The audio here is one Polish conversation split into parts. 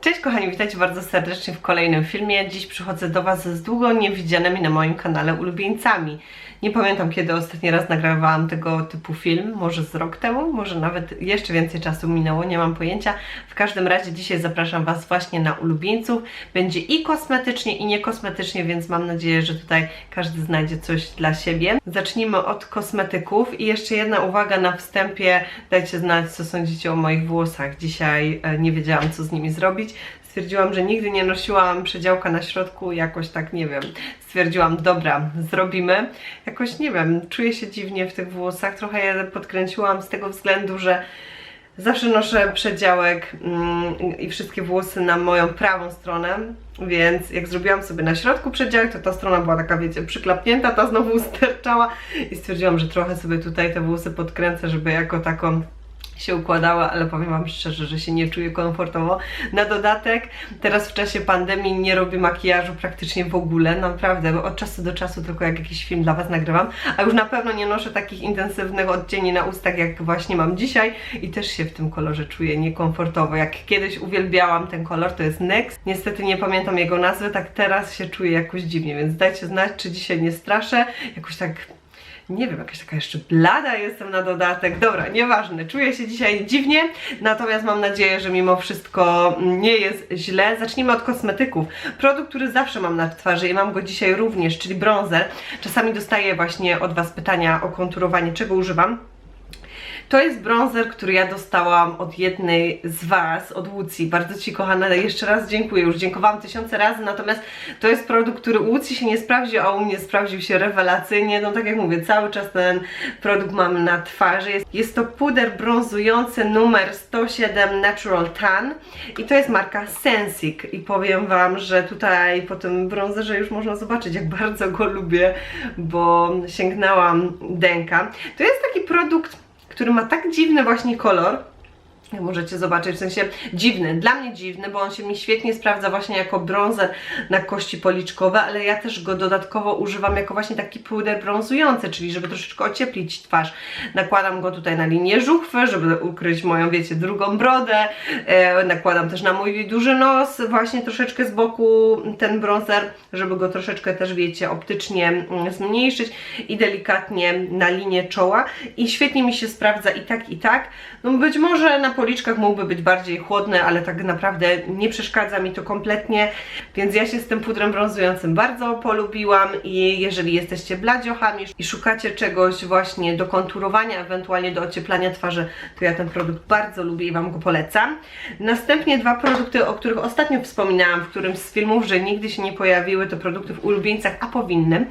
Cześć kochani, witajcie bardzo serdecznie w kolejnym filmie. Dziś przychodzę do Was z długo niewidzianymi na moim kanale ulubieńcami. Nie pamiętam kiedy ostatni raz nagrywałam tego typu film, może z rok temu, może nawet jeszcze więcej czasu minęło, nie mam pojęcia. W każdym razie dzisiaj zapraszam Was właśnie na ulubieńców. Będzie i kosmetycznie i niekosmetycznie, więc mam nadzieję, że tutaj każdy znajdzie coś dla siebie. Zacznijmy od kosmetyków i jeszcze jedna uwaga na wstępie. Dajcie znać co sądzicie o moich włosach. Dzisiaj e, nie wiedziałam co z nimi zrobić stwierdziłam, że nigdy nie nosiłam przedziałka na środku, jakoś tak nie wiem. Stwierdziłam, dobra, zrobimy. Jakoś nie wiem, czuję się dziwnie w tych włosach, trochę je podkręciłam z tego względu, że zawsze noszę przedziałek mm, i wszystkie włosy na moją prawą stronę, więc jak zrobiłam sobie na środku przedziałek, to ta strona była taka, wiecie, przyklapnięta, ta znowu sterczała i stwierdziłam, że trochę sobie tutaj te włosy podkręcę, żeby jako taką się układała, ale powiem Wam szczerze, że się nie czuję komfortowo. Na dodatek, teraz w czasie pandemii nie robię makijażu praktycznie w ogóle, naprawdę, bo od czasu do czasu tylko jak jakiś film dla Was nagrywam, a już na pewno nie noszę takich intensywnych odcieni na ustach, jak właśnie mam dzisiaj i też się w tym kolorze czuję niekomfortowo. Jak kiedyś uwielbiałam ten kolor, to jest Next. Niestety nie pamiętam jego nazwy, tak teraz się czuję jakoś dziwnie, więc dajcie znać, czy dzisiaj nie straszę. Jakoś tak nie wiem, jakaś taka jeszcze blada jestem na dodatek. Dobra, nieważne, czuję się dzisiaj dziwnie, natomiast mam nadzieję, że mimo wszystko nie jest źle. Zacznijmy od kosmetyków. Produkt, który zawsze mam na twarzy i mam go dzisiaj również, czyli bronzer. Czasami dostaję właśnie od Was pytania o konturowanie, czego używam. To jest bronzer, który ja dostałam od jednej z Was, od Łucji. Bardzo Ci kochana, jeszcze raz dziękuję. Już dziękowałam tysiące razy, natomiast to jest produkt, który u Łucji się nie sprawdził, a u mnie sprawdził się rewelacyjnie. No tak jak mówię, cały czas ten produkt mam na twarzy. Jest, jest to puder brązujący numer 107 Natural Tan i to jest marka Sensic i powiem Wam, że tutaj po tym bronzerze już można zobaczyć, jak bardzo go lubię, bo sięgnęłam dęka. To jest taki produkt który ma tak dziwny właśnie kolor, jak możecie zobaczyć, w sensie dziwny, dla mnie dziwny, bo on się mi świetnie sprawdza właśnie jako bronzer na kości policzkowe, ale ja też go dodatkowo używam jako właśnie taki puder brązujący, czyli żeby troszeczkę ocieplić twarz. Nakładam go tutaj na linię żuchwy, żeby ukryć moją, wiecie, drugą brodę, e, nakładam też na mój duży nos, właśnie troszeczkę z boku ten bronzer, żeby go troszeczkę też, wiecie, optycznie mm, zmniejszyć i delikatnie na linię czoła i świetnie mi się sprawdza i tak, i tak. No być może na policzkach mógłby być bardziej chłodny, ale tak naprawdę nie przeszkadza mi to kompletnie, więc ja się z tym pudrem brązującym bardzo polubiłam i jeżeli jesteście bladziochami i szukacie czegoś właśnie do konturowania, ewentualnie do ocieplania twarzy, to ja ten produkt bardzo lubię i Wam go polecam. Następnie dwa produkty, o których ostatnio wspominałam w którymś z filmów, że nigdy się nie pojawiły, to produkty w ulubieńcach, a powinny.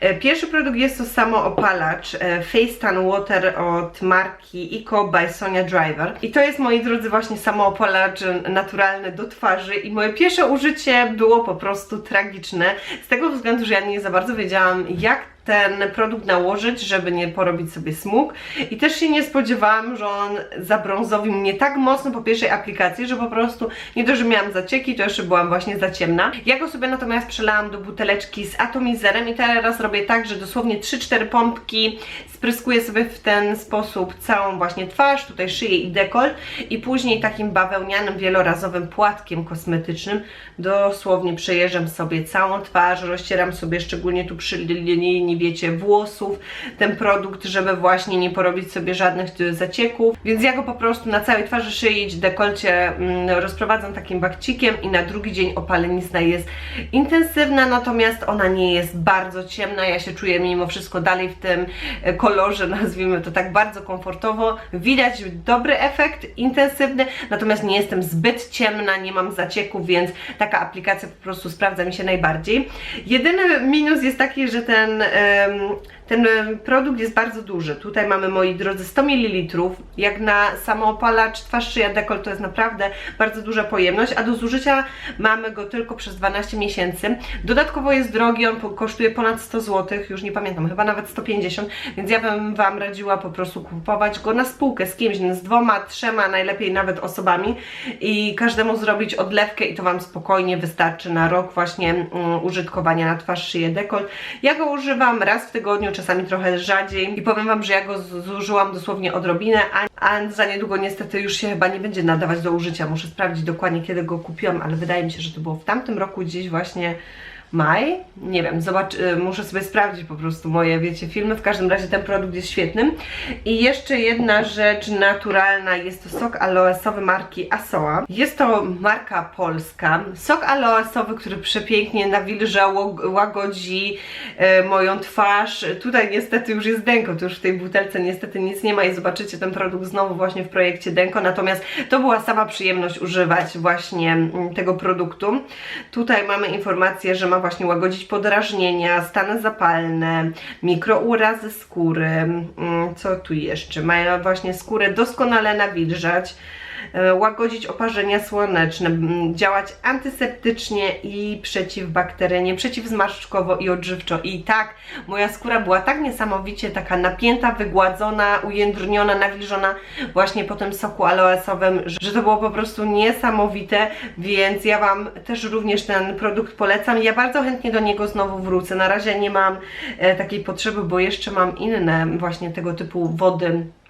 E, pierwszy produkt jest to samo opalacz e, Face Tan Water od marki Eco by Sonia Driver. I to jest, moi drodzy, właśnie samoopalacz naturalny do twarzy. I moje pierwsze użycie było po prostu tragiczne, z tego względu, że ja nie za bardzo wiedziałam, jak ten produkt nałożyć, żeby nie porobić sobie smug i też się nie spodziewałam, że on zabrązowił mnie tak mocno po pierwszej aplikacji, że po prostu nie dość, że miałam zacieki, to jeszcze byłam właśnie za ciemna. Ja go sobie natomiast przelałam do buteleczki z atomizerem i teraz robię tak, że dosłownie 3-4 pompki spryskuję sobie w ten sposób całą właśnie twarz, tutaj szyję i dekolt i później takim bawełnianym, wielorazowym płatkiem kosmetycznym dosłownie przejeżdżam sobie całą twarz, rozcieram sobie szczególnie tu przy linii nie wiecie, włosów, ten produkt, żeby właśnie nie porobić sobie żadnych zacieków. Więc ja go po prostu na całej twarzy, szyi, dekolcie mm, rozprowadzam takim bakcikiem i na drugi dzień opalenizna jest intensywna, natomiast ona nie jest bardzo ciemna. Ja się czuję mimo wszystko dalej w tym e, kolorze, nazwijmy to tak bardzo komfortowo. Widać dobry efekt, intensywny, natomiast nie jestem zbyt ciemna, nie mam zacieków, więc taka aplikacja po prostu sprawdza mi się najbardziej. Jedyny minus jest taki, że ten e, ten produkt jest bardzo duży. Tutaj mamy, moi drodzy, 100 ml. Jak na samoopalacz twarz, szyja, dekol to jest naprawdę bardzo duża pojemność, a do zużycia mamy go tylko przez 12 miesięcy. Dodatkowo jest drogi, on kosztuje ponad 100 zł, już nie pamiętam, chyba nawet 150, więc ja bym Wam radziła po prostu kupować go na spółkę z kimś, z dwoma, trzema, najlepiej nawet osobami i każdemu zrobić odlewkę i to Wam spokojnie wystarczy na rok właśnie um, użytkowania na twarz, szyję, dekol. Ja go używam raz w tygodniu, czasami trochę rzadziej i powiem Wam, że ja go zużyłam dosłownie odrobinę, a, a za niedługo niestety już się chyba nie będzie nadawać do użycia. Muszę sprawdzić dokładnie kiedy go kupiłam, ale wydaje mi się, że to było w tamtym roku gdzieś właśnie maj, nie wiem, zobacz, y, muszę sobie sprawdzić po prostu moje, wiecie, filmy, w każdym razie ten produkt jest świetny. I jeszcze jedna rzecz naturalna, jest to sok aloesowy marki Asoa. Jest to marka polska, sok aloesowy, który przepięknie nawilża, łagodzi e, moją twarz. Tutaj niestety już jest Denko, to już w tej butelce niestety nic nie ma i zobaczycie ten produkt znowu właśnie w projekcie Denko, natomiast to była sama przyjemność używać właśnie mm, tego produktu. Tutaj mamy informację, że ma właśnie łagodzić podrażnienia, stany zapalne, mikrourazy skóry, mm, co tu jeszcze? Ma właśnie skórę doskonale nawilżać, łagodzić oparzenia słoneczne, działać antyseptycznie i przeciwbakteryjnie, przeciwzmarszczkowo i odżywczo. I tak, moja skóra była tak niesamowicie taka napięta, wygładzona, ujędrniona, nawilżona właśnie po tym soku aloesowym, że to było po prostu niesamowite, więc ja Wam też również ten produkt polecam. Ja bardzo chętnie do niego znowu wrócę. Na razie nie mam e, takiej potrzeby, bo jeszcze mam inne właśnie tego typu wody e,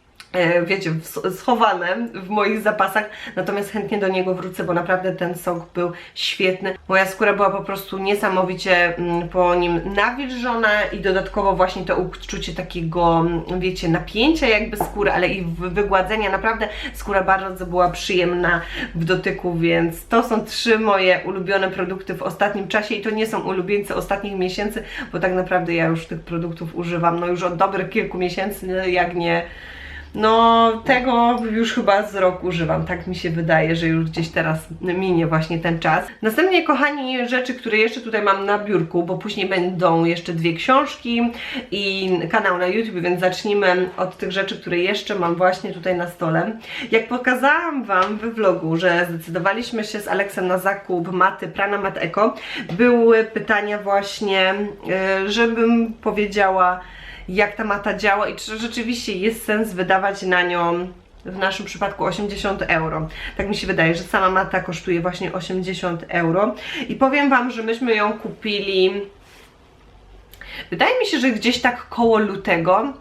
wiecie, w- schowane w moich zapasach, natomiast chętnie do niego wrócę, bo naprawdę ten sok był świetny. Moja skóra była po prostu niesamowicie mm, po nim nawilżona i dodatkowo właśnie to uczucie takiego, mm, wiecie, napięcia jakby skóry, ale i wy- wygładzenia. Naprawdę skóra bardzo była przyjemna w dotyku, więc to są trzy moje ulubione produkty w ostatnim czasie i to nie są ulubieńcy ostatnich miesięcy, bo tak naprawdę ja już tych produktów używam no już od dobrych kilku miesięcy, jak nie no, tego już chyba z rok używam. Tak mi się wydaje, że już gdzieś teraz minie właśnie ten czas. Następnie, kochani, rzeczy, które jeszcze tutaj mam na biurku, bo później będą jeszcze dwie książki i kanał na YouTube, więc zacznijmy od tych rzeczy, które jeszcze mam właśnie tutaj na stole. Jak pokazałam Wam we vlogu, że zdecydowaliśmy się z Aleksem na zakup maty Prana Mat Eco, były pytania właśnie, yy, żebym powiedziała jak ta mata działa i czy rzeczywiście jest sens wydawać na nią w naszym przypadku 80 euro. Tak mi się wydaje, że sama mata kosztuje właśnie 80 euro. I powiem Wam, że myśmy ją kupili. Wydaje mi się, że gdzieś tak koło lutego.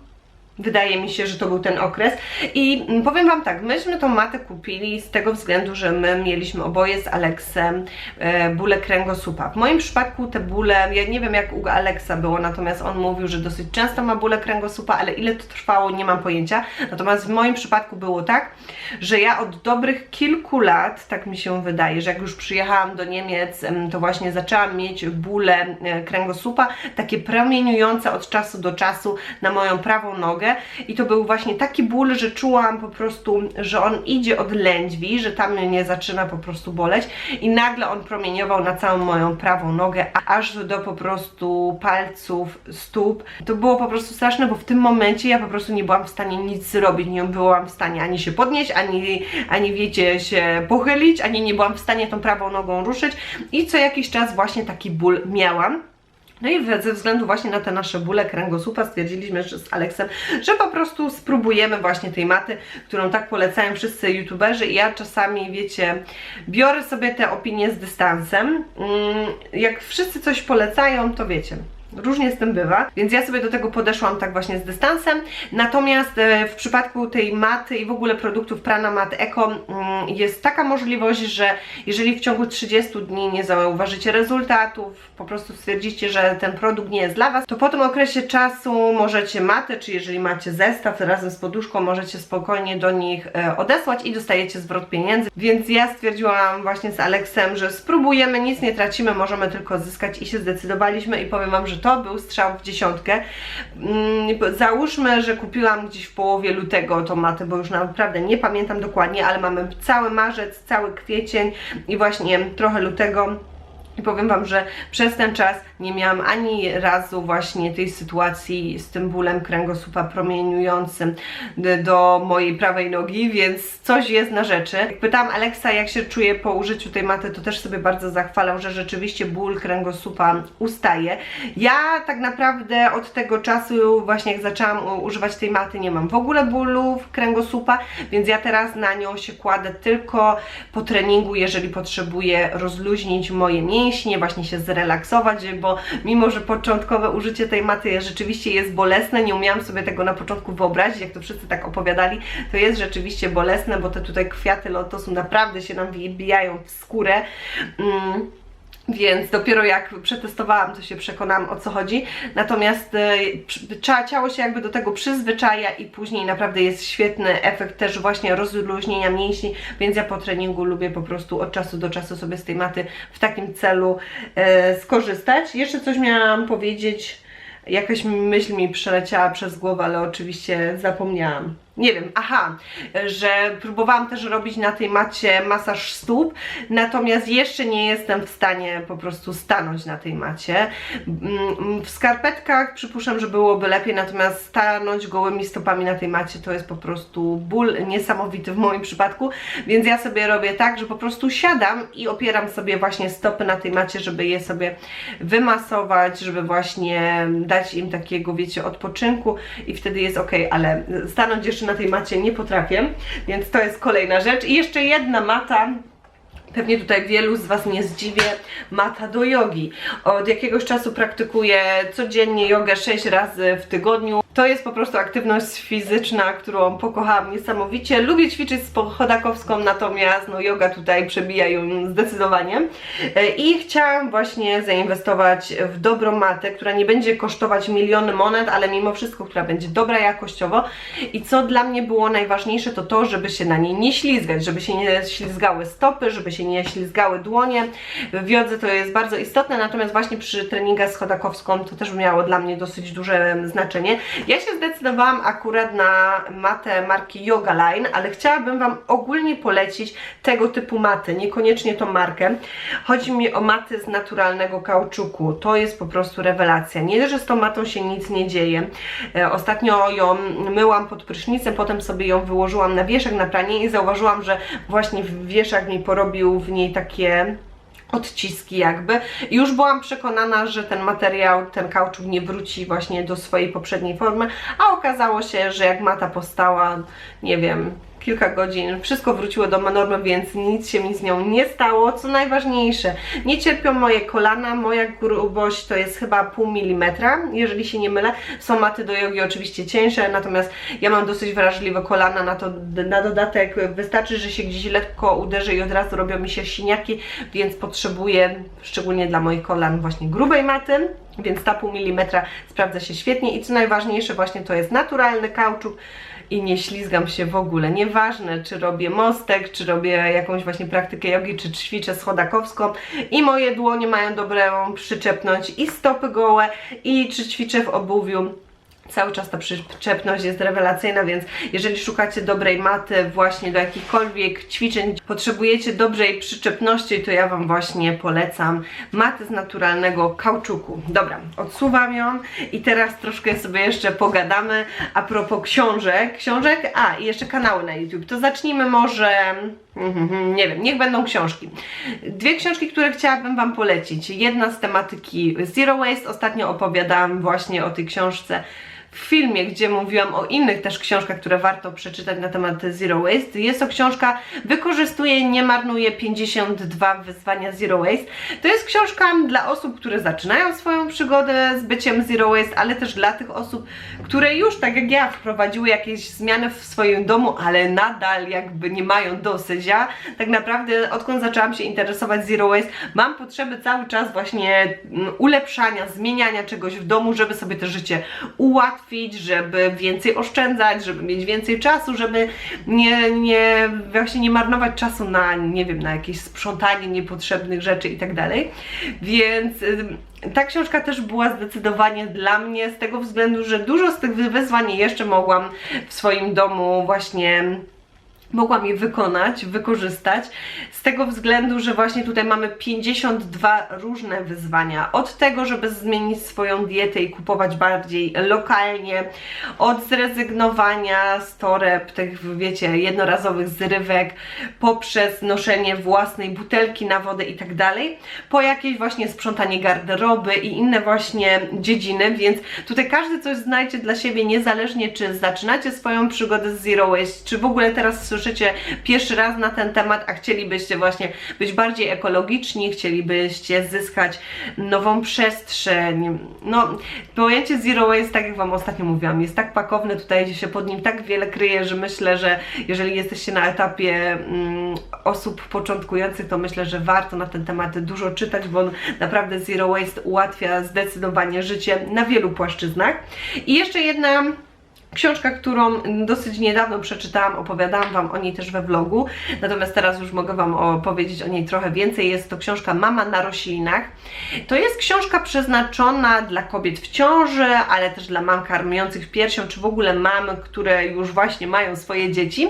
Wydaje mi się, że to był ten okres. I mm, powiem Wam tak, myśmy tą matę kupili z tego względu, że my mieliśmy oboje z Aleksem e, bóle kręgosłupa. W moim przypadku te bóle, ja nie wiem jak u Aleksa było, natomiast on mówił, że dosyć często ma bóle kręgosłupa, ale ile to trwało, nie mam pojęcia. Natomiast w moim przypadku było tak, że ja od dobrych kilku lat, tak mi się wydaje, że jak już przyjechałam do Niemiec, em, to właśnie zaczęłam mieć bóle e, kręgosłupa, takie promieniujące od czasu do czasu na moją prawą nogę i to był właśnie taki ból, że czułam po prostu, że on idzie od lędźwi, że tam mnie zaczyna po prostu boleć i nagle on promieniował na całą moją prawą nogę, aż do po prostu palców, stóp. To było po prostu straszne, bo w tym momencie ja po prostu nie byłam w stanie nic zrobić, nie byłam w stanie ani się podnieść, ani, ani wiecie, się pochylić, ani nie byłam w stanie tą prawą nogą ruszyć i co jakiś czas właśnie taki ból miałam. No i ze względu właśnie na te nasze bóle kręgosłupa stwierdziliśmy z Aleksem, że po prostu spróbujemy właśnie tej maty, którą tak polecają wszyscy youtuberzy i ja czasami, wiecie, biorę sobie te opinie z dystansem. Mm, Jak wszyscy coś polecają, to wiecie, Różnie z tym bywa, więc ja sobie do tego podeszłam tak właśnie z dystansem. Natomiast e, w przypadku tej maty i w ogóle produktów Prana Mat Eco mm, jest taka możliwość, że jeżeli w ciągu 30 dni nie zauważycie rezultatów, po prostu stwierdzicie, że ten produkt nie jest dla Was, to po tym okresie czasu możecie matę, czy jeżeli macie zestaw razem z poduszką, możecie spokojnie do nich e, odesłać i dostajecie zwrot pieniędzy. Więc ja stwierdziłam właśnie z Aleksem, że spróbujemy, nic nie tracimy, możemy tylko zyskać i się zdecydowaliśmy i powiem Wam, że to był strzał w dziesiątkę. Mm, Załóżmy, że kupiłam gdzieś w połowie lutego tą matę, bo już naprawdę nie pamiętam dokładnie, ale mamy cały marzec, cały kwiecień i właśnie trochę lutego. I powiem Wam, że przez ten czas nie miałam ani razu właśnie tej sytuacji z tym bólem kręgosłupa promieniującym do mojej prawej nogi, więc coś jest na rzeczy. Jak pytałam Aleksa, jak się czuje po użyciu tej maty, to też sobie bardzo zachwalał, że rzeczywiście ból kręgosłupa ustaje. Ja tak naprawdę od tego czasu, właśnie jak zaczęłam używać tej maty, nie mam w ogóle bólu w kręgosłupa, więc ja teraz na nią się kładę tylko po treningu, jeżeli potrzebuję rozluźnić moje mięśnie mięśnie, właśnie się zrelaksować, bo mimo, że początkowe użycie tej maty rzeczywiście jest bolesne, nie umiałam sobie tego na początku wyobrazić, jak to wszyscy tak opowiadali, to jest rzeczywiście bolesne, bo te tutaj kwiaty lotosu naprawdę się nam wbijają w skórę. Mm. Więc dopiero jak przetestowałam, to się przekonałam o co chodzi. Natomiast trzeba ciało się jakby do tego przyzwyczaja i później naprawdę jest świetny efekt też właśnie rozluźnienia mięśni, więc ja po treningu lubię po prostu od czasu do czasu sobie z tej maty w takim celu e, skorzystać. Jeszcze coś miałam powiedzieć. Jakaś myśl mi przeleciała przez głowę, ale oczywiście zapomniałam. Nie wiem, aha, że próbowałam też robić na tej macie masaż stóp, natomiast jeszcze nie jestem w stanie po prostu stanąć na tej macie. Mm, W skarpetkach przypuszczam, że byłoby lepiej, natomiast stanąć gołymi stopami na tej macie to jest po prostu ból niesamowity w moim przypadku, więc ja sobie robię tak, że po prostu siadam i opieram sobie właśnie stopy na tej macie, żeby je sobie wymasować, żeby właśnie dać im takiego, wiecie, odpoczynku i wtedy jest ok, ale stanąć jeszcze na tej macie nie potrafię, więc to jest kolejna rzecz. I jeszcze jedna mata, Pewnie tutaj wielu z Was nie zdziwię, mata do jogi. Od jakiegoś czasu praktykuję codziennie jogę 6 razy w tygodniu. To jest po prostu aktywność fizyczna, którą pokochałam niesamowicie. Lubię ćwiczyć z chodakowską, natomiast no, yoga tutaj przebija ją zdecydowanie. E, I chciałam właśnie zainwestować w dobrą matę, która nie będzie kosztować miliony monet, ale mimo wszystko, która będzie dobra jakościowo. I co dla mnie było najważniejsze, to to, żeby się na niej nie ślizgać, żeby się nie ślizgały stopy, żeby się nie ślizgały dłonie. W jodze to jest bardzo istotne, natomiast właśnie przy treningach z chodakowską to też miało dla mnie dosyć duże znaczenie. Ja się zdecydowałam akurat na matę marki Yoga Line, ale chciałabym Wam ogólnie polecić tego typu maty, niekoniecznie tą markę. Chodzi mi o maty z naturalnego kauczuku. To jest po prostu rewelacja. Nie, że z tą matą się nic nie dzieje. E, Ostatnio ją myłam pod prysznicem, potem sobie ją wyłożyłam na wieszak na pranie i zauważyłam, że właśnie wieszak mi porobił w niej takie odciski jakby. Już byłam przekonana, że ten materiał, ten kauczuk nie wróci właśnie do swojej poprzedniej formy, a okazało się, że jak mata powstała, nie wiem, kilka godzin, wszystko wróciło do normy, więc nic się mi z nią nie stało. Co najważniejsze, nie cierpią moje kolana, moja grubość to jest chyba pół milimetra, jeżeli się nie mylę. Są maty do jogi oczywiście cieńsze, natomiast ja mam dosyć wrażliwe kolana, na to na dodatek wystarczy, że się gdzieś lekko uderzy i od razu robią mi się siniaki, więc potrzebuję, szczególnie dla moich kolan, właśnie grubej maty. Więc ta pół milimetra sprawdza się świetnie i co najważniejsze właśnie to jest naturalny kauczuk, i nie ślizgam się w ogóle. Nieważne, czy robię mostek, czy robię jakąś właśnie praktykę jogi, czy ćwiczę z chodakowską i moje dłonie mają dobrą przyczepność i stopy gołe i czy ćwiczę w obuwiu. Cały czas ta przyczepność jest rewelacyjna, więc jeżeli szukacie dobrej maty właśnie do jakichkolwiek ćwiczeń, potrzebujecie dobrej przyczepności, to ja Wam właśnie polecam maty z naturalnego kauczuku. Dobra, odsuwam ją i teraz troszkę sobie jeszcze pogadamy a propos książek. Książek, a i jeszcze kanały na YouTube. To zacznijmy może... Mhm, Nie wiem, niech będą książki. Dwie książki, które chciałabym Wam polecić. Jedna z tematyki Zero Waste. Ostatnio opowiadałam właśnie o tej książce w filmie, gdzie mówiłam o innych też książkach, które warto przeczytać na temat Zero Waste. Jest to książka Wykorzystuję, nie marnuję 52 wyzwania Zero Waste. To jest książka dla osób, które zaczynają swoją przygodę z byciem Zero Waste, ale też dla tych osób, które już, tak jak ja, wprowadziły jakieś zmiany w swoim domu, ale nadal jakby nie mają dosyć. Ja tak naprawdę odkąd zaczęłam się interesować Zero Waste, mam potrzeby cały czas właśnie mm, ulepszania, zmieniania czegoś w domu, żeby sobie to życie ułatwić, żeby więcej oszczędzać, żeby mieć więcej czasu, żeby nie, nie, właśnie nie marnować czasu na, nie wiem, na jakieś sprzątanie niepotrzebnych rzeczy i tak dalej. Więc ta książka też była zdecydowanie dla mnie z tego względu, że dużo z tych wyzwań jeszcze mogłam w swoim domu właśnie mogłam je wykonać, wykorzystać, z tego względu, że właśnie tutaj mamy 52 różne wyzwania. Od tego, żeby zmienić swoją dietę i kupować bardziej lokalnie, od zrezygnowania z toreb, tych wiecie, jednorazowych zrywek, poprzez noszenie własnej butelki na wodę i tak dalej, po jakieś właśnie sprzątanie garderoby i inne właśnie dziedziny, więc tutaj każdy coś znajdzie dla siebie, niezależnie czy zaczynacie swoją przygodę z Zero Waste, czy w ogóle teraz słyszycie pierwszy raz na ten temat, a chcielibyście właśnie być bardziej ekologiczni, chcielibyście zyskać nową przestrzeń. No, pojęcie zero waste, tak jak Wam ostatnio mówiłam, jest tak pakowne, tutaj się pod nim tak wiele kryje, że myślę, że jeżeli jesteście na etapie mm, osób początkujących, to myślę, że warto na ten temat dużo czytać, bo on naprawdę zero waste ułatwia zdecydowanie życie na wielu płaszczyznach. I jeszcze jedna Książka, którą dosyć niedawno przeczytałam, opowiadałam Wam o niej też we vlogu, natomiast teraz już mogę Wam opowiedzieć o niej trochę więcej. Jest to książka Mama na roślinach. To jest książka przeznaczona dla kobiet w ciąży, ale też dla mam karmiących piersią, czy w ogóle mam, które już właśnie mają swoje dzieci.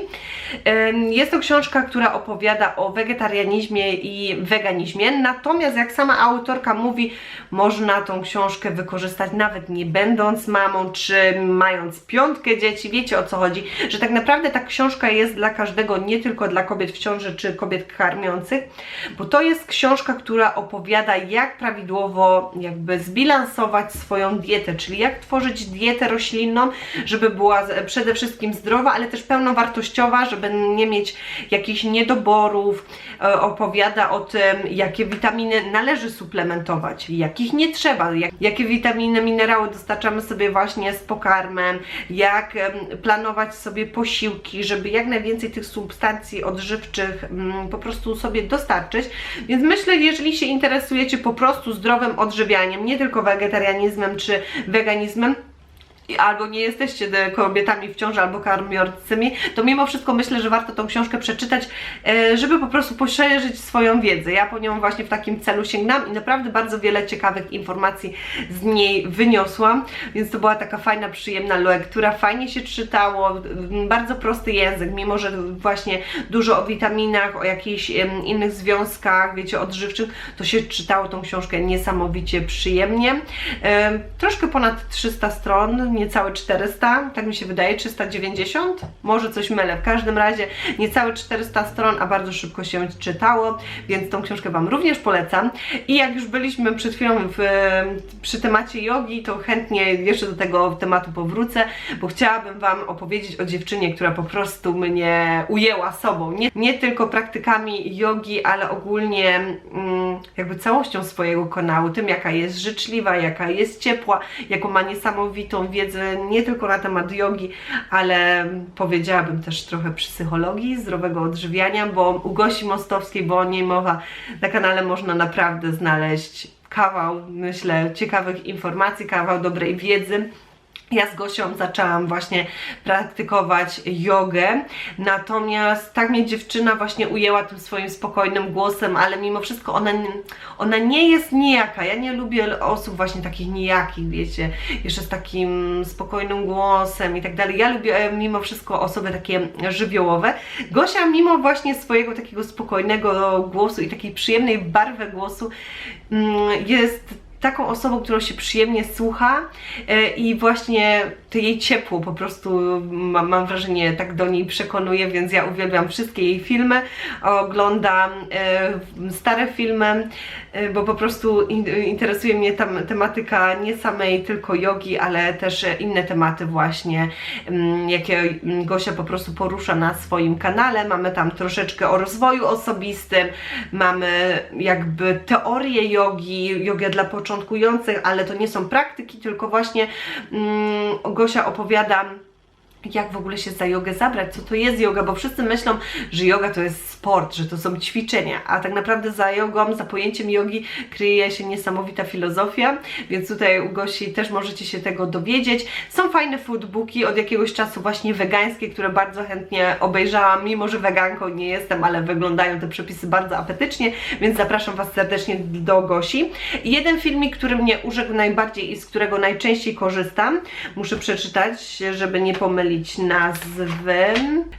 Jest to książka, która opowiada o wegetarianizmie i weganizmie, natomiast jak sama autorka mówi, można tą książkę wykorzystać nawet nie będąc mamą, czy mając piątkę dzieci, wiecie o co chodzi, że tak naprawdę ta książka jest dla każdego, nie tylko dla kobiet w ciąży czy kobiet karmiących, bo to jest książka, która opowiada jak prawidłowo jakby zbilansować swoją dietę, czyli jak tworzyć dietę roślinną, żeby była przede wszystkim zdrowa, ale też pełnowartościowa, żeby nie mieć jakichś niedoborów, E, opowiada o tym, jakie witaminy należy suplementować, jakich nie trzeba, jak, jakie witaminy, minerały dostarczamy sobie właśnie z pokarmem, jak planować sobie posiłki, żeby jak najwięcej tych substancji odżywczych mm, po prostu sobie dostarczyć. Więc myślę, jeżeli się interesujecie po prostu zdrowym odżywianiem, nie tylko wegetarianizmem czy weganizmem, albo nie jesteście kobietami w ciąży, albo karmiącymi, to mimo wszystko myślę, że warto tą książkę przeczytać, e, żeby po prostu poszerzyć swoją wiedzę. Ja po nią właśnie w takim celu sięgnam i naprawdę bardzo wiele ciekawych informacji z niej wyniosłam, więc to była taka fajna, przyjemna lektura, fajnie się czytało, bardzo prosty język, mimo że właśnie dużo o witaminach, o jakichś innych związkach, wiecie, odżywczych, to się czytało tą książkę niesamowicie przyjemnie. Em, Troszkę ponad 300 stron, niecałe 400, tak mi się wydaje, 390, może coś mylę. W każdym razie niecałe 400 stron, a bardzo szybko się czytało, więc tą książkę Wam również polecam. I jak już byliśmy przed chwilą w, przy temacie jogi, to chętnie jeszcze do tego tematu powrócę, bo chciałabym Wam opowiedzieć o dziewczynie, która po prostu mnie ujęła sobą. Nie, nie tylko praktykami jogi, ale ogólnie mm, jakby całością swojego kanału, tym jaka jest życzliwa, jaka jest ciepła, jaką ma niesamowitą wiedzę nie tylko na temat jogi, ale powiedziałabym też trochę psychologii, zdrowego odżywiania, bo u Gosi Mostowskiej, bo o niej mowa na kanale można naprawdę znaleźć kawał, myślę, ciekawych informacji, kawał dobrej wiedzy. Ja z Gosią zaczęłam właśnie praktykować jogę, natomiast tak mnie dziewczyna właśnie ujęła tym swoim spokojnym głosem, ale mimo wszystko ona, ona nie jest nijaka. Ja nie lubię osób właśnie takich nijakich, wiecie, jeszcze z takim spokojnym głosem i tak dalej. Ja lubię e, mimo wszystko osoby takie żywiołowe. Gosia mimo właśnie swojego takiego spokojnego głosu i takiej przyjemnej barwy głosu mm, jest taką osobą, którą się przyjemnie słucha e, i właśnie to jej ciepło po prostu mam, mam wrażenie tak do niej przekonuje, więc ja uwielbiam wszystkie jej filmy, oglądam e, stare filmy, e, bo po prostu in, interesuje mnie tam tematyka nie samej tylko jogi, ale też inne tematy właśnie, mm, jakie mm, Gosia po prostu porusza na swoim kanale. Mamy tam troszeczkę o rozwoju osobistym, mamy jakby teorię jogi, jogę dla początkujących, ale to nie są praktyki, tylko właśnie mm, Gosia opowiada jak w ogóle się za jogę zabrać, co to jest yoga, bo wszyscy myślą, że yoga to jest sport, że to są ćwiczenia, a tak naprawdę za jogą, za pojęciem jogi kryje się niesamowita filozofia, więc tutaj u Gosi też możecie się tego dowiedzieć. Są fajne foodbooki od jakiegoś czasu właśnie wegańskie, które bardzo chętnie obejrzałam, mimo że weganką nie jestem, ale wyglądają te przepisy bardzo apetycznie, więc zapraszam Was serdecznie do Gosi. I jeden filmik, który mnie urzekł najbardziej i z którego najczęściej korzystam, muszę przeczytać, żeby nie pomylić nazwy.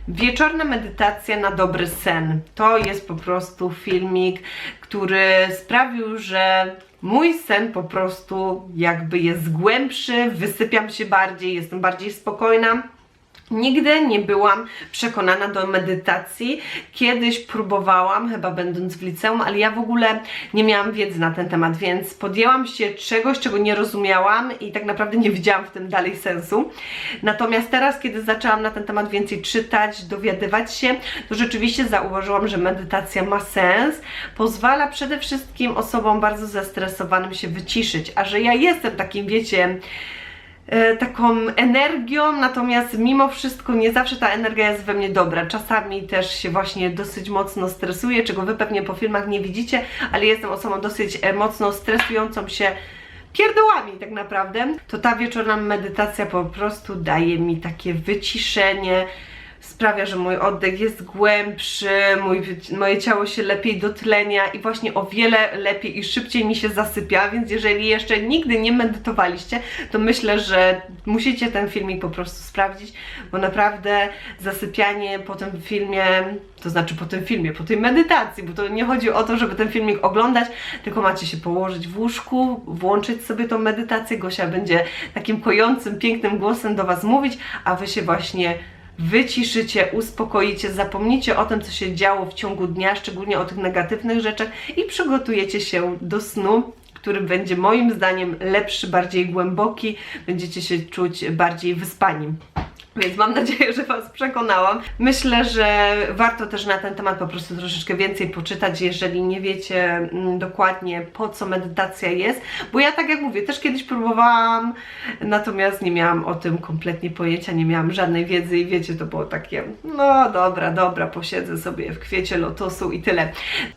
Wieczorna medytacja na dobry sen. To jest po prostu filmik, który sprawił, że mój sen po prostu jakby jest głębszy, wysypiam się bardziej, jestem bardziej spokojna. Nigdy nie byłam przekonana do medytacji. Kiedyś próbowałam, chyba będąc w liceum, ale ja w ogóle nie miałam wiedzy na ten temat, więc podjęłam się czegoś, czego nie rozumiałam i tak naprawdę nie widziałam w tym dalej sensu. Natomiast teraz, kiedy zaczęłam na ten temat więcej czytać, dowiadywać się, to rzeczywiście zauważyłam, że medytacja ma sens. Pozwala przede wszystkim osobom bardzo zestresowanym się wyciszyć, a że ja jestem takim, wiecie, taką energią, natomiast mimo wszystko nie zawsze ta energia jest we mnie dobra. Czasami też się właśnie dosyć mocno stresuję, czego wy pewnie po filmach nie widzicie, ale jestem osobą dosyć e, mocno stresującą się pierdołami tak naprawdę, to ta wieczorna medytacja po prostu daje mi takie wyciszenie, sprawia, że mój oddech jest głębszy, mój, moje ciało się lepiej dotlenia i właśnie o wiele lepiej i szybciej mi się zasypia, więc jeżeli jeszcze nigdy nie medytowaliście, to myślę, że musicie ten filmik po prostu sprawdzić, bo naprawdę zasypianie po tym filmie, to znaczy po tym filmie, po tej medytacji, bo to nie chodzi o to, żeby ten filmik oglądać, tylko macie się położyć w łóżku, włączyć sobie tą medytację, Gosia będzie takim kojącym, pięknym głosem do Was mówić, a Wy się właśnie wyciszycie, uspokoicie, zapomnicie o tym, co się działo w ciągu dnia, szczególnie o tych negatywnych rzeczach i przygotujecie się do snu, który będzie moim zdaniem lepszy, bardziej głęboki, będziecie się czuć bardziej wyspani. Więc mam nadzieję, że Was przekonałam. Myślę, że warto też na ten temat po prostu troszeczkę więcej poczytać, jeżeli nie wiecie mm, dokładnie po co medytacja jest. Bo ja tak jak mówię, też kiedyś próbowałam, natomiast nie miałam o tym kompletnie pojęcia, nie miałam żadnej wiedzy i wiecie, to było takie, no dobra, dobra, posiedzę sobie w kwiecie lotosu i tyle.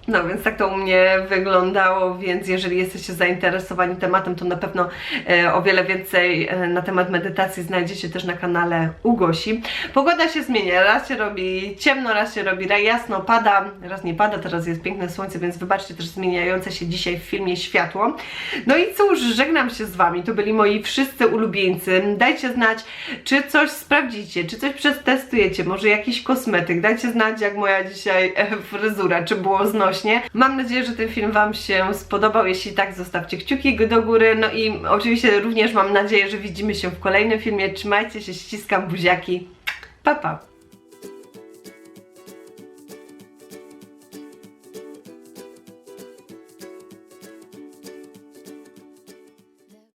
No więc tak to u mnie wyglądało, więc jeżeli jesteście zainteresowani tematem, to na pewno e, o wiele więcej e, na temat medytacji znajdziecie też na kanale u Gosi. Pogoda się zmienia, raz się robi ciemno, raz się robi jasno, pada, raz nie pada, teraz jest piękne słońce, więc wybaczcie też zmieniające się dzisiaj w filmie światło. No i cóż, żegnam się z Wami, to byli moi wszyscy ulubieńcy. Dajcie znać, czy coś sprawdzicie, czy coś przetestujecie, może jakiś kosmetyk, dajcie znać jak moja dzisiaj e, fryzura, czy było znośnie. Mam nadzieję, że ten film Wam się spodobał, jeśli tak zostawcie kciuki do góry, no i oczywiście również mam nadzieję, że widzimy się w kolejnym filmie, trzymajcie się, ściskam buziaki, pa pa!